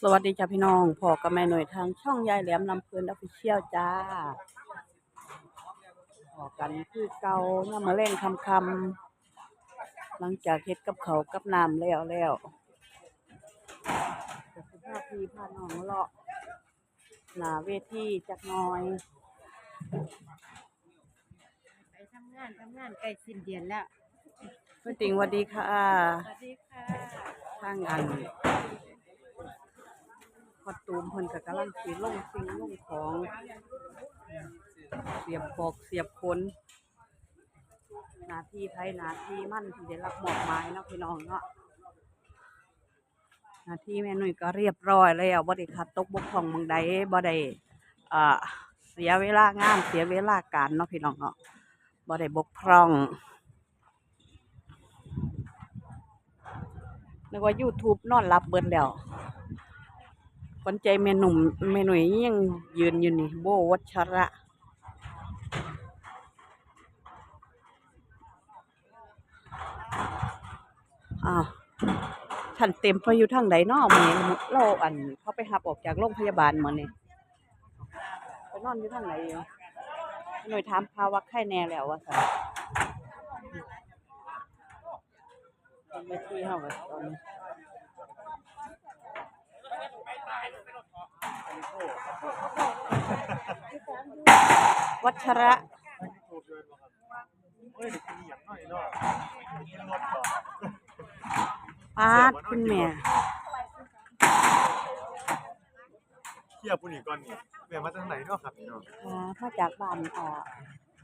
สวัสดีจ้าพี่น้องพ่อกับแม่หน่วยทางช่องยายแหลมลำเพลินออฟฟิเชียลจ้าพอกันคือเก่าน้ำมาเล่งคำคำๆหลังจากเฮ็ดกับเขาวกับน้ำแล้วแล้วจะสิพาพี่พาน้องเลาะหน้าเวทีจักหน่อยไปทำงานทำงานใกล้สิ้นเดือนแล้วเพื่อนติงสวัสดีค่ะสวัสดีค่ะทางอัน พอตูมเพิ่นก็กำลังสิลงสิ่งลงของ เสียบปอกเสียบขนหน้าที่ไทยหน้าที่มั่นที่ได้รับมอบหมายเนาะพี่น้องเนาะหน้าที่แม่หนุ่ยก็เรียบร้อยแล้วบ่ได้ขัดตกบกพร่องหมองใดบ่ได้อ่าเสียเวลางานเสียเวลาการเนาะพี่น้องเนาะบ่ได้บกพร่องนึกว่า YouTube นอนรับเบิดแล้ว คนใจแม่หนุ่มแม่หนุ่ยยังยืนอยู่นี่ โบวัชระอ้าวฉันเต็มไปอยู่ทางใดเนาะมื้อนี้เราอันเขาไปหับออกจากโรงพยาบาลมื้อนี้ไปนอนอยู่ทางไหนอยู่หน่วยถามพาว่าไข้แน่แล้วว่าซั่นไม่ที่เฮาก็ตอนนี้ วัชระเฮ้ยกินอย่างน้อยเนาะกินรถก่อนปาดคุณแม่เที่ยวปุ่นอีกก่อนนี่แม่มาจากไหนเนาะครับพี่น้องค่ะมาจากบ้านอ่า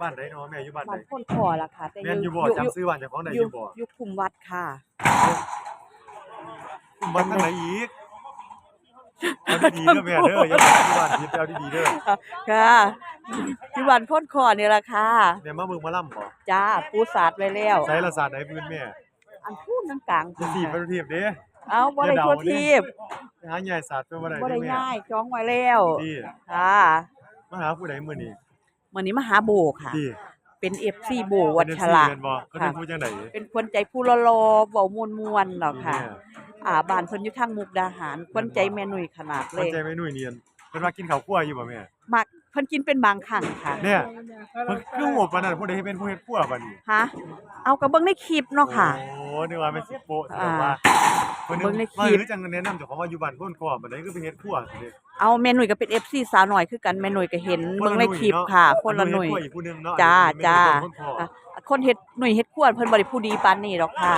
บ้านใดเนาะแม่อยู่บ้านบ้าใดนโพ้นคอล่ะค่ะ แต่แม่นอยู่บ่จำซื้อบ้านเจ้าของได้ออยู่ยู่บ่อยู่คุมวัดค่ะบ้านทางไหนอีก เอาดีๆเด้อแม่เด้ออย่าไปอยู่บ้านผิดเอาดีๆเด้อค่ะอยู่บ้านโพ้นคอนี่ล่ะค่ะ แม่มาเบิ่งมาล่ำบ่จ้าปูสาดไว้แล้ว ใช้ละศาสตร์ไหนพื้นแม่อันพูดกลางๆจะสีไปทุกทีบเด้เอาบ่ได้ทั่วทีบไปหาใหญ่ศาสตร์ไปบ่ได้บ่ได้เด้แม่ง่ายจองไว้แล้วดีค่ะมาหาผู้ใดมื้อนี้มื้อนี้มาหาโบค่ะ ดีเป็น FC โบวัชระ เป็นบ่เพิ่นเป็นผู้จังได๋เป็นคนใจผู้รอๆเว้ามวนๆเนาะค่ะ อ่าบ้านเพิ่นอยู่ทางมุกดาหารคนใจแม่นุ่ยขนาดเลมันย ใจไม่นุ่ยเนียนเพิ่นว่ากินข้าวคั่วอยู่บ่แม่มักเพิ่นกินเป็นบางครั้งค่ะเนี่ยเพิ่นคือหัวปานนั้นผู้ใดเป็นผู้เฮ็ดคั่วบัดนี้ฮะเอากระเบื้องในคลิปเนาะค่ะ โอ้นึกว่าเป็นสิโปะแสดงอ่าว่าเพิ่นเบิ่งในคลิมาปหรือจังแนะนำเจ้าของว่าอยู่บ้านโพ้นคอบัดนี้คือไปเฮ็ดคั่วสิเด้เอาแม่หนุ่ยก็เป็น FC สาวหน่อยคือกันแม่หนุ่ยก็เห็นเบิ่งในคลิปค่ะ คนละหน่วยเฮ็ดคั่วอีกผู้หนึงเนาะจ้าอันนี้จ้าเป็นโพ้นคออะคนเฮ็ดหนุ่ยเฮ็ดขวดเพิ่นบ่ได้ผู้ดีปานนี้หรอกค่ะ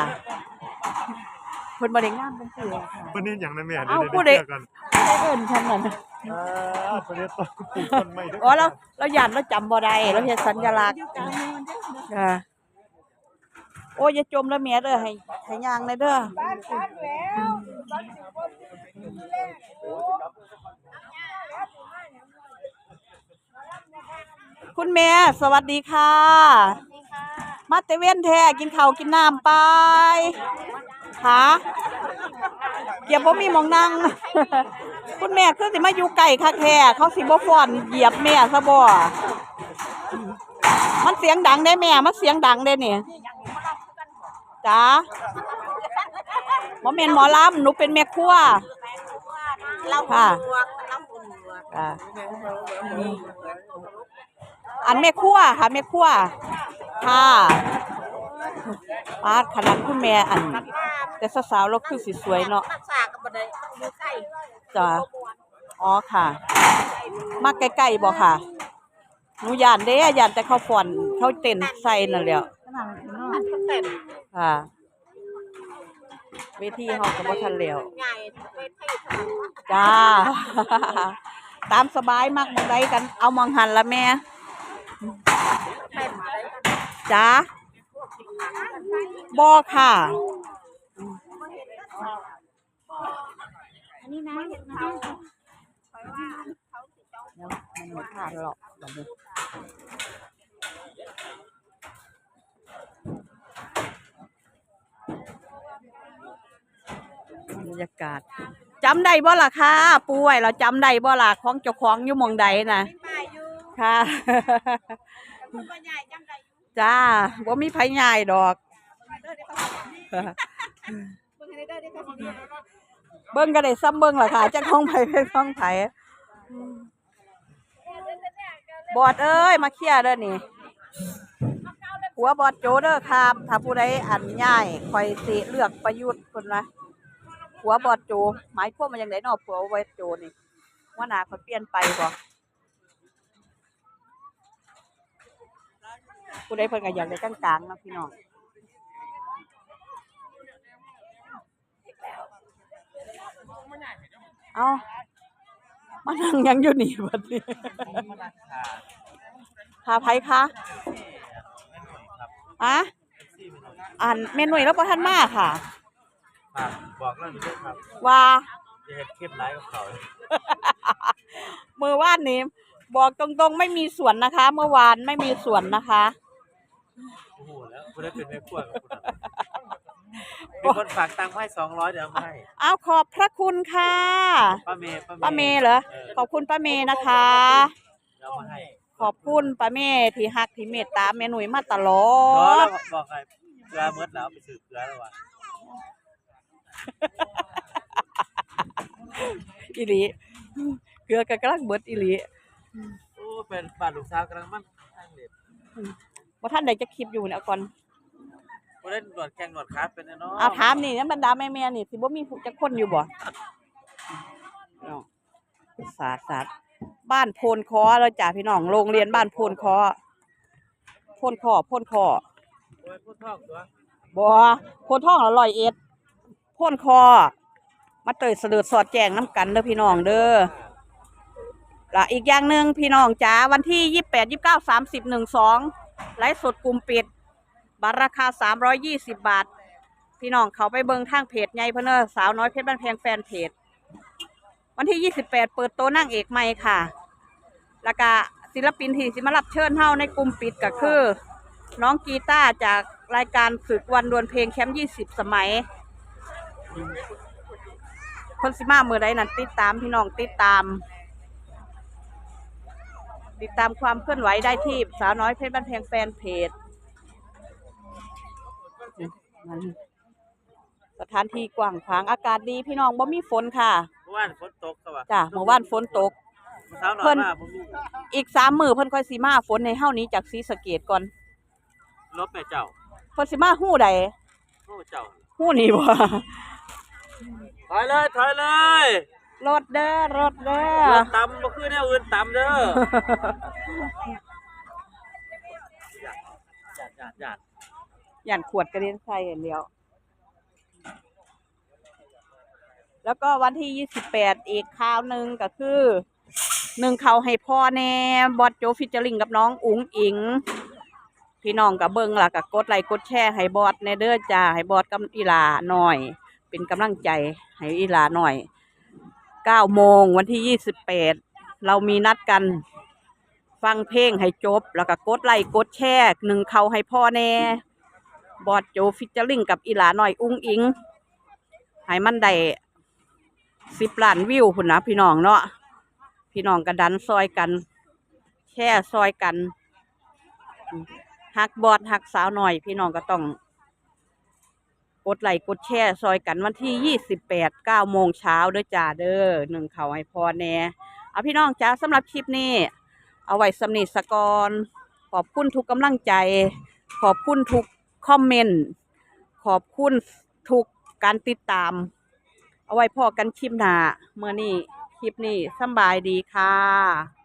เพิ่นบ่ได้งามจังซี่หรอกค่ะเพิ่นเฮ็ดหยังนะแม่เอ้าดี๋ยวผู้ใดเยวเยวกันได้เอิ้นฉันนั่นอ่าเพิ่นเฮ็ดต้นปลูกต้นไม้เด้อ๋อเราเราย่านเราจำบ่ได้เราเฮ็ดสัญลักษณ์ค่ะโอ้ยอย่าจมแล้วแม่เด้อให้ให้ย่างเลยเด้อคุณแม่สวัสดีค่ะ มาเตเว่นแท้กินข้าวกินน้ำไป หาเกียบบ่มีหมองนั่ง คุณแม่คือสิมาอยู่ไก่คักแท้เขาสิบ่ฟ้อนเหยียบแม่ซะบ่มันเสียงดังได้แม่ มันเสียงดังได้นี่จ้าบ่แม่นหมอลำหนูเป็นแม่ครัวค่ะค่ะอันแม่ครัวค่ะแม่ครัวค่ะปาดขนาดคุณแม่อัน แต่สาวๆเราคือสิสวยเนาะ รักษากับบันไดอยู่ใกล้จ้ะ อ๋อค่ะ มาใกล้ๆบ่ค่ะหนูย่านเด้ย่านแต่เขาฟ้อนเขาเต้นใส่นั่นแหละอันเต็มค่ะ เวทีเฮาก็บ่ทันแล้วใหญ่เวทีถนนจ้า ตามสบายมากมองใดกัน เอามองหันละแม่เต็มอะไรจ้าบ่ค่ะอันนี้นะเห็ นเขาคอยว่าเขาสิจ้องเดี๋ยวมันหมดทานหรอกเดี๋ยวนี้บรรยากาศจำได้บ่ล่ะค่ะป่วยเราจำได้บ่ล่ะของเจ้าของอยู่หมองใดน่ะไม่มาอยู่ค่ะคุณพ่อใหญ่จังไดอยู่จ้าบ่มีไผใหญ่ดอก เด้อเด้อเขาสิเบิ่งให้เด้อเด้อเขาสิ เด้อเบิ่งก็ได้ซ้ำเบิ่งล่ะค่ะจักของไผเป็นของไผบอดเอ้ยมาเคลียร์เด้อนี่หัวบอดโจเด้อครับถ้าผู้ใดอันย้ายข่อยสิเลือกประยุทธ์พุ่นนะหัวบอดโจหมายความว่าจังไดเนาะผัวบอดโจนี่ว่าหน้าข่อยเปลี่ยนไปบ่ผู้ใดเพิ่นก็อยากได้กลางๆเนาะพี่น้อง เอามานั่งยังอยู่นี่บัดนี้หาไผคะอะอ่านเมนูแล้วก็ท่านมาค่ะครับบอกแล้วนี่ด้วยครับ ว่าจะเห็นคลิปไลฟ์กับเขาเมื่อวานนี้ บอกตรงๆไม่มีส่วนนะคะ เมื่อวานไม่มีส่วนนะคะโอ้โหแล้วคุณได้เป็นแม่ครัวกับคุณอะ มีคนฝากตังค์ให้สองร้อยเดี๋ยวเอามาให้เอาขอบพระคุณค่ะ ป้าเมย์ป้าเมย์เหรอเออขอบคุณป้าเมย์นะคะ เดี๋ยวเอามาให้ขอบคุณป้าเมย์ที่ฮักที่เมตตาเมหนุ่ยมาตลอรอแล้ดวบอกไงเกลือเมื่อแล้วเอาไปซื้อเกลือแล้ววะอีหลีเกลือกะกำลังเบิดอีหลีโอ้เป็นบ้านลูกสาวกำลังมันตั้งเด็ดว่าท่านใดจะคลิปอยู่เนี่ยเอาก่อน กูได้หนวดแกงหนวดขาเป็นแน่เนาะเอาถามนี่เนี่ยบรรดาแม่ๆนี่สิบ่มีผู้จักคนอยู่บ่น้องสาดสาดบ้านโพนคอแล้วจ้ะพี่น้องโรงเรียนบ้านโพนคอโพนคอโพนคอโอ้ยพูดท่องตัวบ่โพนท่องละร้อยเอ็ดโพนคอ มาเตยเสลือดสอดแจงน้ำกันเด้อพี่น้องเด้อละอีกอย่างหนึ่งพี่น้องจ๋าวันที่ยี่แปดยี่เก้าสามสิบหนึ่งสองไลฟ์สดกลุ่มปิด บัตรราคาสามร้อยยี่สิบบาท พี่น้องเขาไปเบิงทางเพจไงพเนอร์สาวน้อยเพชรบ้านแพงแฟนเพจ วันที่ยี่สิบแปดเปิดโต๊ะนั่งเอกใหม่ค่ะ แล้วก็ศิลปินที่สิมารับเชิญเฮาในกลุ่มปิดก็คือ น้องกีตาร์จากรายการฝึกวันดวลเพลงแคมป์ยี่สิบสมัยคนสิมาเมื่อใดนั้นติดตามพี่น้องติดตาม ติดตามความเคลื่อนไหวได้ที่สาวน้อยเพชรบ้านแพงแฟนเพจ มันสถานที่กว้างขวางอากาศดีพี่น้องบ่มีฝนค่ะเมื่อวานฝนตกครับวะจ้ะเมื่อวานฝนตกเมื่อเช้าหน่อเพิ่ยนมาผมดูอีกสามมือเพิ่นค่อยสิมาฝนในเฮานี้จากศรีสะเกดก่อนลบแม่เจ้าเพิ่นสิมาฮู้ใดโอ้เจ้าฮู้นี่บ่ถอยเลยถอยเลยรถเด้อรถเด้อเอื่นตำบ่คือแนวอื่นตำเด้อหยาดหยาดหยาด ย่านขวดกระเด็นใส่เห็นเดียว แล้วก็วันที่ยี่สิบแปดอีกข่าวหนึ่งก็คือหนึ่งเขาให้พ่อแน่บอสโจฟิชเจอริงกับน้องอุ๋งอิง พี่น้องกับเบิงล่ะกับกดไลค์กดแชร์ให้บอสในเด้อจ้าให้บอสกับอีลาหน่อย เป็นกำลังใจให้อีลาหน่อยเก้าโมงวันที่ยี่สิบแปดเรามีนัดกันฟังเพลงให้จบ แล้วก็กดไลค์กดแชร์หนึ่งเขาให้พ่อแน่ บอดโจฟิชเจอริงกับอีหลาหน่อยอุ้งอิงให้มันได้สิบล้านวิวพุ่นนะพี่น้องเนาะพี่น้องกระดันซอยกันแช่ซอยกันหักบอดหักสาวหน่อย พี่น้องก็ต้อง กดไลค์กดแชร์ซอยกันวันที่ยี่สิบแปดเก้าโมงเช้าเด้อจ้าเด้อหนึ่งเขาให้พอแน่เอาพี่น้องจ้าสำหรับคลิปนี้ เอาไว้สำนิสกอนขอบคุณทุกกำลังใจ ขอบคุณทุก คอมเมนต์ ขอบคุณทุกการติดตาม เอาไว้พอกันคลิปหน้าเมื่อนี้คลิปนี้สบายดีค่ะ